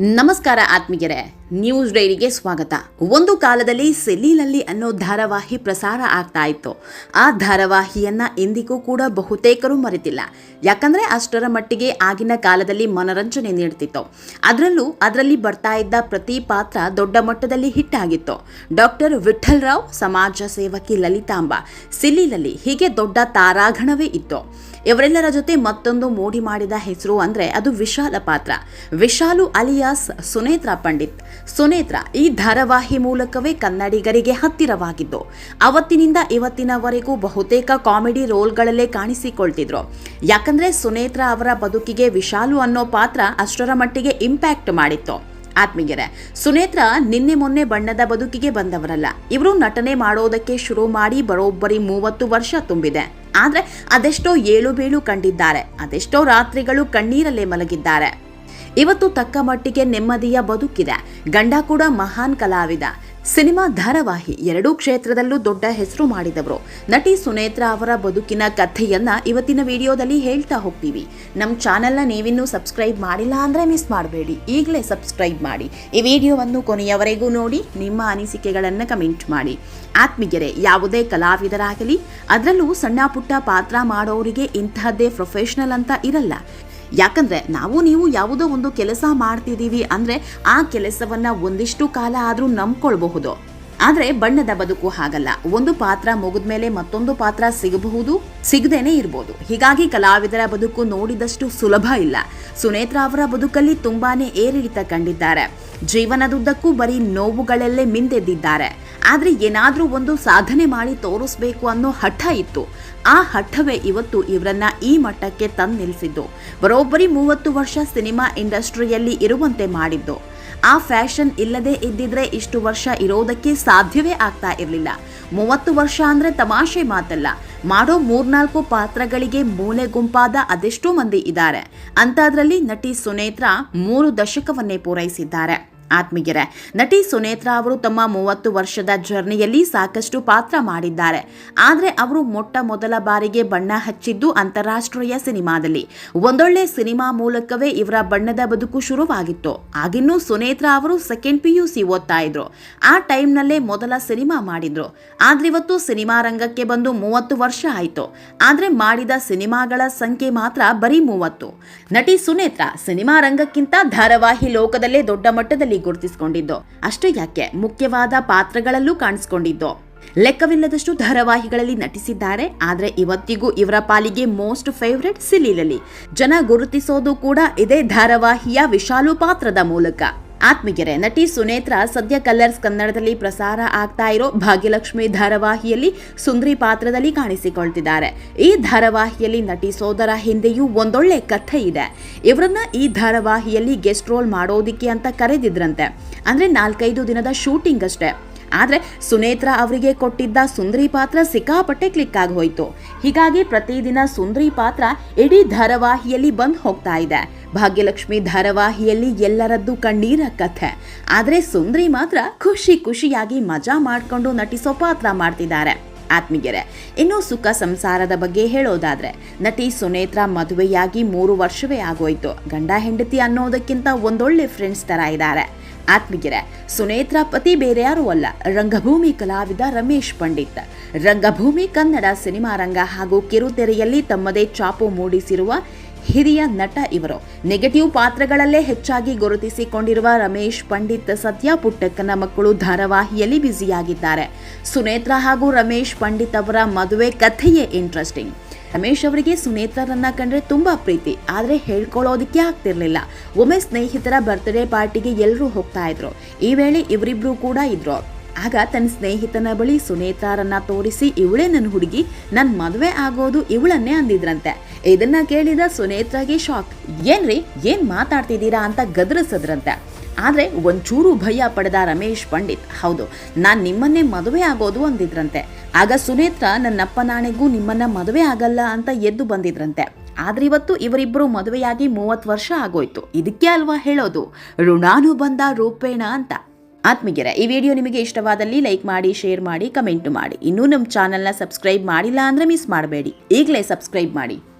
ನಮಸ್ಕಾರ ಆತ್ಮೀಯರೇ. ನ್ಯೂಸ್ ಡೈರಿಗೆ ಸ್ವಾಗತ. ಒಂದು ಕಾಲದಲ್ಲಿ ಸೆಲೀಲಲ್ಲಿ ಅನ್ನೋ ಧಾರಾವಾಹಿ ಪ್ರಸಾರ ಆಗ್ತಾ ಇತ್ತು. ಆ ಧಾರಾವಾಹಿಯನ್ನ ಇಂದಿಗೂ ಕೂಡ ಬಹುತೇಕರು ಮರೆತಿಲ್ಲ. ಯಾಕಂದ್ರೆ ಅಷ್ಟರ ಮಟ್ಟಿಗೆ ಆಗಿನ ಕಾಲದಲ್ಲಿ ಮನರಂಜನೆ ನೀಡ್ತಿತ್ತು. ಅದರಲ್ಲೂ ಅದರಲ್ಲಿ ಬರ್ತಾ ಇದ್ದ ಪ್ರತಿ ಪಾತ್ರ ದೊಡ್ಡ ಮಟ್ಟದಲ್ಲಿ ಹಿಟ್ ಆಗಿತ್ತು. ಡಾಕ್ಟರ್ ವಿಠಲ್ ರಾವ್, ಸಮಾಜ ಸೇವಕಿ ಲಲಿತಾಂಬ ಸಿಲ್ಲಿಲಲ್ಲಿ ಹೀಗೆ ದೊಡ್ಡ ತಾರಾಗಣವೇ ಇತ್ತು. ಇವರೆಲ್ಲರ ಜೊತೆ ಮತ್ತೊಂದು ಮೋಡಿ ಮಾಡಿದ ಹೆಸರು ಅಂದ್ರೆ ಅದು ವಿಶಾಲ ಪಾತ್ರ. ವಿಶಾಲು ಅಲಿಯಾಸ್ ಸುನೇತ್ರ ಪಂಡಿತ್. ಸುನೇತ್ರ ಈ ಧಾರಾವಾಹಿ ಮೂಲಕವೇ ಕನ್ನಡಿಗರಿಗೆ ಹತ್ತಿರವಾಗಿದ್ದು, ಅವತ್ತಿನಿಂದ ಇವತ್ತಿನವರೆಗೂ ಬಹುತೇಕ ಕಾಮಿಡಿ ರೋಲ್ಗಳಲ್ಲೇ ಕಾಣಿಸಿಕೊಳ್ತಿದ್ರು. ಯಾಕಂದ್ರೆ ಸುನೇತ್ರ ಅವರ ಬದುಕಿಗೆ ವಿಶಾಲು ಅನ್ನೋ ಪಾತ್ರ ಅಷ್ಟರ ಮಟ್ಟಿಗೆ ಇಂಪ್ಯಾಕ್ಟ್ ಮಾಡಿತ್ತು. ಆತ್ಮೀಯರೇ, ಸುನೇತ್ರ ನಿನ್ನೆ ಮೊನ್ನೆ ಬಣ್ಣದ ಬದುಕಿಗೆ ಬಂದವರಲ್ಲ. ಇವರು ನಟನೆ ಮಾಡೋದಕ್ಕೆ ಶುರು ಮಾಡಿ ಬರೋಬ್ಬರಿ ಮೂವತ್ತು ವರ್ಷ ತುಂಬಿದೆ. ಆದ್ರೆ ಅದೆಷ್ಟೋ ಏಳು ಬೀಳು ಕಂಡಿದ್ದಾರೆ, ಅದೆಷ್ಟೋ ರಾತ್ರಿಗಳು ಕಣ್ಣೀರಲ್ಲೇ ಮಲಗಿದ್ದಾರೆ. ಇವತ್ತು ತಕ್ಕ ಮಟ್ಟಿಗೆ ನೆಮ್ಮದಿಯ ಬದುಕಿದೆ. ಗಂಡ ಕೂಡ ಮಹಾನ್ ಕಲಾವಿದ. ಸಿನಿಮಾ ಧಾರಾವಾಹಿ ಎರಡೂ ಕ್ಷೇತ್ರದಲ್ಲೂ ದೊಡ್ಡ ಹೆಸರು ಮಾಡಿದವರು. ನಟಿ ಸುನೇತ್ರಾ ಅವರ ಬದುಕಿನ ಕಥೆಯನ್ನ ಇವತ್ತಿನ ವಿಡಿಯೋದಲ್ಲಿ ಹೇಳ್ತಾ ಹೋಗ್ತೀವಿ. ನಮ್ಮ ಚಾನೆಲ್ನ ನೀವಿನ್ನೂ ಸಬ್ಸ್ಕ್ರೈಬ್ ಮಾಡಿಲ್ಲ ಅಂದ್ರೆ ಮಿಸ್ ಮಾಡಬೇಡಿ. ಈಗಲೇ ಸಬ್ಸ್ಕ್ರೈಬ್ ಮಾಡಿ. ಈ ವಿಡಿಯೋವನ್ನು ಕೊನೆಯವರೆಗೂ ನೋಡಿ, ನಿಮ್ಮ ಅನಿಸಿಕೆಗಳನ್ನು ಕಮೆಂಟ್ ಮಾಡಿ. ಆತ್ಮೀಯರೇ, ಯಾವುದೇ ಕಲಾವಿದರಾಗಲಿ, ಅದರಲ್ಲೂ ಸಣ್ಣ ಪುಟ್ಟ ಪಾತ್ರ ಮಾಡೋರಿಗೆ ಇಂತಹದ್ದೇ ಪ್ರೊಫೆಷನಲ್ ಅಂತ ಇರಲ್ಲ. ಯಾಕಂದ್ರೆ ನಾವು ನೀವು ಯಾವುದೋ ಒಂದು ಕೆಲಸ ಮಾಡ್ತಿದ್ದೀವಿ ಅಂದರೆ ಆ ಕೆಲಸವನ್ನು ಒಂದಿಷ್ಟು ಕಾಲ ಆದರೂ ನಂಬ್ಕೊಳ್ಬಹುದು. ಆದರೆ ಬಣ್ಣದ ಬದುಕು ಹಾಗಲ್ಲ. ಒಂದು ಪಾತ್ರ ಮುಗಿದ್ಮೇಲೆ ಮತ್ತೊಂದು ಪಾತ್ರ ಸಿಗಬಹುದು, ಸಿಗದೇನೆ ಇರ್ಬೋದು. ಹೀಗಾಗಿ ಕಲಾವಿದರ ಬದುಕು ನೋಡಿದಷ್ಟು ಸುಲಭ ಇಲ್ಲ. ಸುನೇತ್ರ ಅವರ ಬದುಕಲ್ಲಿ ತುಂಬಾನೇ ಏರಿಳಿತ ಕಂಡಿದ್ದಾರೆ. ಜೀವನದುದ್ದಕ್ಕೂ ಬರೀ ನೋವುಗಳಲ್ಲೇ ಮಿಂದೆದ್ದಿದ್ದಾರೆ. ಆದ್ರೆ ಏನಾದರೂ ಒಂದು ಸಾಧನೆ ಮಾಡಿ ತೋರಿಸ್ಬೇಕು ಅನ್ನೋ ಹಠ ಇತ್ತು. ಆ ಹಠವೇ ಇವತ್ತು ಇವರನ್ನ ಈ ಮಟ್ಟಕ್ಕೆ ತಂದು ನಿಲ್ಲಿಸಿದ್ದು ಬರೋಬ್ಬರಿ ಮೂವತ್ತು ವರ್ಷ ಸಿನಿಮಾ ಇಂಡಸ್ಟ್ರಿಯಲ್ಲಿ ಇರುವಂತೆ ಮಾಡಿದ್ದು. ಆ ಫ್ಯಾಷನ್ ಇಲ್ಲದೆ ಇದ್ದಿದ್ರೆ ಇಷ್ಟು ವರ್ಷ ಇರೋದಕ್ಕೆ ಸಾಧ್ಯವೇ ಆಗ್ತಾ ಇರಲಿಲ್ಲ. ಮೂವತ್ತು ವರ್ಷ ಅಂದ್ರೆ ತಮಾಷೆ ಮಾತಲ್ಲ. ಮಾಡೋ ಮೂರ್ನಾಲ್ಕು ಪಾತ್ರಗಳಿಗೆ ಮೂಲೆ ಗುಂಪಾದ ಅದೆಷ್ಟೋ ಮಂದಿ ಇದ್ದಾರೆ. ಅಂಥದ್ರಲ್ಲಿ ನಟಿ ಸುನೇತ್ರ ಮೂರು ದಶಕವನ್ನೇ ಪೂರೈಸಿದ್ದಾರೆ. ಆತ್ಮೀಯರೇ, ನಟಿ ಸುನೇತ್ರಾ ಅವರು ತಮ್ಮ ಮೂವತ್ತು ವರ್ಷದ ಜರ್ನಿಯಲ್ಲಿ ಸಾಕಷ್ಟು ಪಾತ್ರ ಮಾಡಿದ್ದಾರೆ. ಆದರೆ ಅವರು ಮೊಟ್ಟ ಮೊದಲ ಬಾರಿಗೆ ಬಣ್ಣ ಹಚ್ಚಿದ್ದು ಅಂತಾರಾಷ್ಟ್ರೀಯ ಸಿನಿಮಾದಲ್ಲಿ. ಒಂದೊಳ್ಳೆ ಸಿನಿಮಾ ಮೂಲಕವೇ ಇವರ ಬಣ್ಣದ ಬದುಕು ಶುರುವಾಗಿತ್ತು. ಆಗಿನ್ನೂ ಸುನೇತ್ರಾ ಅವರು ಸೆಕೆಂಡ್ ಪಿ ಯು ಸಿ ಓದ್ತಾ ಇದ್ರು. ಆ ಟೈಮ್ನಲ್ಲೇ ಮೊದಲ ಸಿನಿಮಾ ಮಾಡಿದ್ರು. ಆದ್ರೆ ಇವತ್ತು ಸಿನಿಮಾ ರಂಗಕ್ಕೆ ಬಂದು ಮೂವತ್ತು ವರ್ಷ ಆಯಿತು. ಆದ್ರೆ ಮಾಡಿದ ಸಿನಿಮಾಗಳ ಸಂಖ್ಯೆ ಮಾತ್ರ ಬರೀ ಮೂವತ್ತು. ನಟಿ ಸುನೇತ್ರಾ, ಸಿನಿಮಾ ರಂಗಕ್ಕಿಂತ ಧಾರಾವಾಹಿ ಲೋಕದಲ್ಲೇ ದೊಡ್ಡ ಮಟ್ಟದಲ್ಲಿ ಗುರುತಿಸಿಕೊಂಡಿದ್ದು? ಅಷ್ಟೇ ಯಾಕೆ? ಮುಖ್ಯವಾದ ಪಾತ್ರಗಳಲ್ಲೂ ಕಾಣಿಸಿಕೊಂಡಿದ್ದು? ಲೆಕ್ಕವಿಲ್ಲದಷ್ಟು ಧಾರಾವಾಹಿಗಳಲ್ಲಿ ನಟಿಸಿದ್ದಾರೆ, ಆದರೆ ಇವತ್ತಿಗೂ ಇವರ ಪಾಲಿಗೆ ಮೋಸ್ಟ್ ಫೇವರೆಟ್ ಸಿಲಿಲಲಿ ಜನ ಗುರುತಿಸೋದು ಕೂಡ ಇದೇ ಧಾರಾವಾಹಿಯ ವಿಶಾಲು ಪಾತ್ರದ ಮೂಲಕ. ಆತ್ಮೀಯರೇ, ನಟಿ ಸುನೇತ್ರ ಸದ್ಯ ಕಲರ್ಸ್ ಕನ್ನಡದಲ್ಲಿ ಪ್ರಸಾರ ಆಗ್ತಾ ಇರೋ ಭಾಗ್ಯಲಕ್ಷ್ಮಿ ಧಾರಾವಾಹಿಯಲ್ಲಿ ಸುಂದ್ರಿ ಪಾತ್ರದಲ್ಲಿ ಕಾಣಿಸಿಕೊಳ್ತಿದ್ದಾರೆ. ಈ ಧಾರಾವಾಹಿಯಲ್ಲಿ ನಟಿ ಸೋದರ ಹಿಂದೆಯೂ ಒಂದೊಳ್ಳೆ ಕಥೆ ಇದೆ. ಇವರನ್ನ ಈ ಧಾರಾವಾಹಿಯಲ್ಲಿ ಗೆಸ್ಟ್ ರೋಲ್ ಮಾಡೋದಿಕ್ಕೆ ಅಂತ ಕರೆದಿದ್ರಂತೆ. ಅಂದ್ರೆ ನಾಲ್ಕೈದು ದಿನದ ಶೂಟಿಂಗ್ ಅಷ್ಟೇ ಆದರೆ ಸುನೇತ್ರಾ ಅವರಿಗೆ ಕೊಟ್ಟಿದ್ದ ಸುಂದರಿ ಪಾತ್ರ ಸಿಕ್ಕಾಪಟ್ಟೆ ಕ್ಲಿಕ್ ಆಗಿ ಹೋಯಿತು. ಹೀಗಾಗಿ ಪ್ರತಿದಿನ ಸುಂದರಿ ಪಾತ್ರ ಇಡೀ ಧಾರಾವಾಹಿಯಲ್ಲಿ ಬಂದು ಹೋಗ್ತಾ ಇದೆ. ಭಾಗ್ಯಲಕ್ಷ್ಮಿ ಧಾರಾವಾಹಿಯಲ್ಲಿ ಎಲ್ಲರದ್ದು ಕಣ್ಣೀರ ಕಥೆ. ಆದರೆ ಸುಂದರಿ ಮಾತ್ರ ಖುಷಿ ಖುಷಿಯಾಗಿ ಮಜಾ ಮಾಡಿಕೊಂಡು ನಟಿಸೋ ಪಾತ್ರ ಮಾಡ್ತಿದ್ದಾರೆ. ಆತ್ಮೀಗೆರೆ ಇನ್ನು ಸುಖ ಸಂಸಾರದ ಬಗ್ಗೆ ಹೇಳೋದಾದ್ರೆ, ನಟಿ ಸುನೇತ್ರ ಮದುವೆಯಾಗಿ ಮೂರು ವರ್ಷವೇ ಆಗೋಯ್ತು. ಗಂಡ ಹೆಂಡತಿ ಅನ್ನೋದಕ್ಕಿಂತ ಒಂದೊಳ್ಳೆ ಫ್ರೆಂಡ್ಸ್ ತರ ಇದ್ದಾರೆ. ಆತ್ಮೀಯರೇ, ಸುನೇತ್ರ ಪತಿ ಬೇರೆ ಯಾರೂ ಅಲ್ಲ, ರಂಗಭೂಮಿ ಕಲಾವಿದ ರಮೇಶ್ ಪಂಡಿತ್. ರಂಗಭೂಮಿ ಕನ್ನಡ ಸಿನಿಮಾ ರಂಗ ಹಾಗೂ ಕಿರುತೆರೆಯಲ್ಲಿ ತಮ್ಮದೇ ಚಾಪು ಮೂಡಿಸಿರುವ ಹಿರಿಯ ನಟ ಇವರು. ನೆಗೆಟಿವ್ ಪಾತ್ರಗಳಲ್ಲೇ ಹೆಚ್ಚಾಗಿ ಗುರುತಿಸಿಕೊಂಡಿರುವ ರಮೇಶ್ ಪಂಡಿತ್ ಸದ್ಯ ಪುಟ್ಟಕ್ಕನ ಮಕ್ಕಳು ಧಾರಾವಾಹಿಯಲ್ಲಿ ಬ್ಯುಸಿಯಾಗಿದ್ದಾರೆ. ಸುನೇತ್ರ ಹಾಗೂ ರಮೇಶ್ ಪಂಡಿತ್ ಅವರ ಮದುವೆ ಕಥೆಯೇ ಇಂಟ್ರೆಸ್ಟಿಂಗ್ ರಮೇಶ್ ಅವರಿಗೆ ಸುನೇತ್ರರನ್ನ ಕಂಡ್ರೆ ತುಂಬಾ ಪ್ರೀತಿ, ಆದ್ರೆ ಹೇಳ್ಕೊಳ್ಳೋದಕ್ಕೆ ಆಗ್ತಿರ್ಲಿಲ್ಲ. ಒಮ್ಮೆ ಸ್ನೇಹಿತರ ಬರ್ತ್ಡೇ ಪಾರ್ಟಿಗೆ ಎಲ್ಲರೂ ಹೋಗ್ತಾ ಇದ್ರು. ಈ ವೇಳೆ ಇವರಿಬ್ರು ಕೂಡ ಇದ್ರು. ಆಗ ತನ್ನ ಸ್ನೇಹಿತನ ಬಳಿ ಸುನೇತಾರನ್ನ ತೋರಿಸಿ, ಇವಳೇ ನನ್ನ ಹುಡುಗಿ ನನ್ನ ಮದುವೆ ಆಗೋದು ಇವಳನ್ನೇ ಅಂದಿದ್ರಂತೆ. ಇದನ್ನ ಕೇಳಿದ ಸುನೇತ್ರಾಗೆ ಶಾಕ್ ಏನ್ರಿ, ಏನ್ ಮಾತಾಡ್ತಿದ್ದೀರಾ ಅಂತ ಗದರಿಸದ್ರಂತೆ. ಆದ್ರೆ ಒಂಚೂರು ಭಯ ಪಡೆದ ರಮೇಶ್ ಪಂಡಿತ್, ಹೌದು, ನಾನು ನಿಮ್ಮನ್ನೇ ಮದುವೆ ಆಗೋದು ಅಂದಿದ್ರಂತೆ. ಆಗ ಸುನೇತ್ರ ನನ್ನಪ್ಪ ನಾಣೆಗೂ ನಿಮ್ಮನ್ನ ಮದುವೆ ಆಗಲ್ಲ ಅಂತ ಎದ್ದು ಬಂದಿದ್ರಂತೆ. ಆದ್ರೆ ಇವತ್ತು ಇವರಿಬ್ಬರು ಮದುವೆಯಾಗಿ ಮೂವತ್ತು ವರ್ಷ ಆಗೋಯ್ತು. ಇದಕ್ಕೆ ಅಲ್ವಾ ಹೇಳೋದು? ಋಣಾನು ಬಂದ ರೂಪೇಣ ಅಂತ. ಆತ್ಮಗಿರ ಈ ವಿಡಿಯೋ ನಿಮಗೆ ಇಷ್ಟವಾದಲ್ಲಿ ಲೈಕ್ ಮಾಡಿ, ಶೇರ್ ಮಾಡಿ, ಕಮೆಂಟ್ ಮಾಡಿ. ಇನ್ನೂ ನಮ್ಮ ಚಾನೆಲ್ನ ಸಬ್ಸ್ಕ್ರೈಬ್ ಮಾಡಿಲ್ಲ ಅಂದ್ರೆ ಮಿಸ್ ಮಾಡಬೇಡಿ. ಈಗಲೇ ಸಬ್ಸ್ಕ್ರೈಬ್ ಮಾಡಿ.